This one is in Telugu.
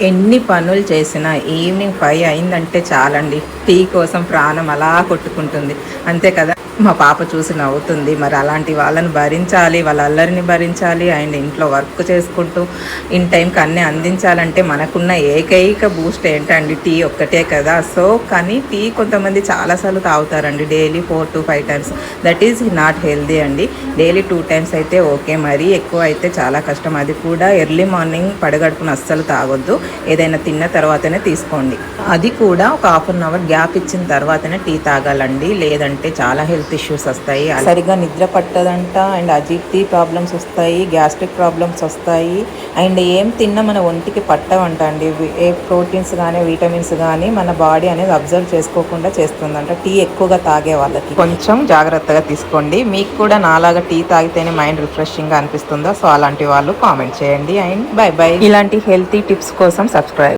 ఎన్ని పనులు చేసినా ఈవినింగ్ ఫైవ్ అయిందంటే చాలండి. టీ కోసం ప్రాణం అలా కొట్టుకుంటుంది. అంతే కదా? మా పాప చూసి నవ్వుతుంది. మరి అలాంటి వాళ్ళని భరించాలి వాళ్ళ అల్లరిని భరించాలి అండ్ ఇంట్లో వర్క్ చేసుకుంటూ ఇన్ టైంకి అన్నీ అందించాలంటే మనకున్న ఏకైక బూస్ట్ ఏంటండి? టీ ఒక్కటే కదా? సో కానీ టీ కొంతమంది చాలాసార్లు తాగుతారండి. Daily four to five times. That is not healthy అండి. డైలీ టూ టైమ్స్ అయితే ఓకే. మరీ ఎక్కువ అయితే చాలా కష్టం. అది కూడా ఎర్లీ మార్నింగ్ పడగడుపున అస్సలు తాగొద్దు. ఏదైనా తిన్న తర్వాతనే తీసుకోండి. అది కూడా ఒక హాఫ్ అన్ అవర్ గ్యాప్ ఇచ్చిన తర్వాతనే టీ తాగాలండి. లేదంటే చాలా హెల్త్ ఇష్యూస్ వస్తాయి. సరిగ్గా నిద్ర పట్టదంట. అండ్ అజిటీ ప్రాబ్లమ్స్ వస్తాయి. గ్యాస్ట్రిక్ ప్రాబ్లమ్స్ వస్తాయి. అండ్ ఏం తిన్నా మన ఒంటికి పట్టవంట అండి. ఏ ప్రోటీన్స్ కానీ విటమిన్స్ కానీ మన బాడీ అనేది అబ్జర్వ్ చేసుకోకుండా చేస్తుందంట. టీ ఎక్కువగా తాగే వాళ్ళకి. కొంచెం జాగ్రత్తగా తీసుకోండి. మీకు కూడా నాలాగా టీ తాగితేనే మైండ్ రిఫ్రెషింగ్గా అనిపిస్తుందా? సో అలాంటి వాళ్ళు కామెంట్ చేయండి. అండ్ బై బై ఇలాంటి హెల్తీ టిప్స్ కోసం సబ్స్క్రైబ్